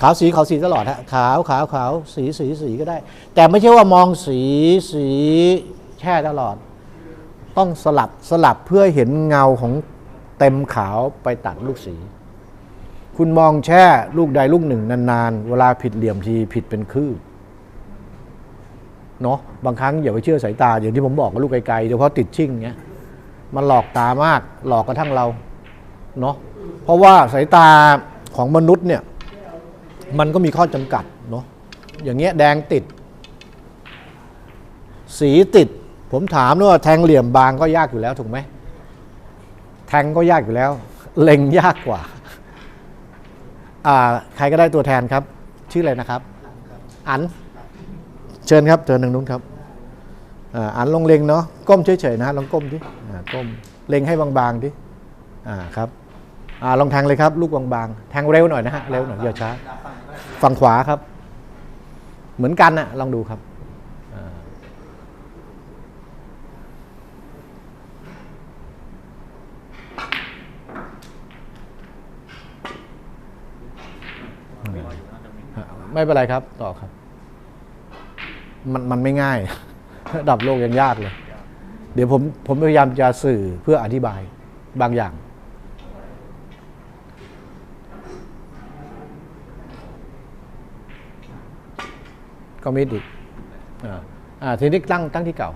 ขาวสีขาวสีตลอดฮะขาวขาวขาวสีสีสีก็ได้ แต่ไม่ใช่ว่ามองสีสีแช่ตลอด ต้องสลับสลับเพื่อเห็นเงาของเต็มขาวไปตัดลูกสี คุณมองแช่ลูกใดลูกหนึ่งนานๆ เวลาผิดเหลี่ยมทีผิดเป็นคืบเนาะบางครั้งอย่าไปเชื่อสายตา อย่างที่ผมบอกกับลูกไกลๆโดยเฉพาะติดชิ่งเงี้ยมันหลอกตามากหลอกกระทั่งเราเนาะเพราะว่าสายตาของมนุษย์เนี่ย มันก็มีข้อจำกัดเนาะอย่างเงี้ยแดงติด สีติด ผมถามว่าแทงเหลี่ยมบางก็ยากอยู่แล้วถูกไหมแทงก็ยากอยู่แล้ว เล็งยากกว่าอ่า ใครก็ได้ตัวแทนครับ ชื่ออะไรนะครับ อัน เชิญครับเชิญทางนู้นครับอ่าอันลงเล็งเนาะก้มเฉยๆนะลองก้มดิอ่าก้มเล็งให้บางๆดิอ่าครับอ่าลองแทงเลยครับ ลูกบางๆ แทงเร็วหน่อยนะฮะ เร็วหน่อยอย่าช้า ฝั่งขวาครับ เหมือนกันนะลองดูครับอ่าไม่เป็นไรครับ ต่อครับ มันมันไม่ง่าย ระดับโลกยังยากเลย เดี๋ยวผมผมพยายามจะสื่อเพื่ออธิบายบางอย่าง มิดอีกอ่าอ่าทีนี้ตั้งตั้งที่เก่า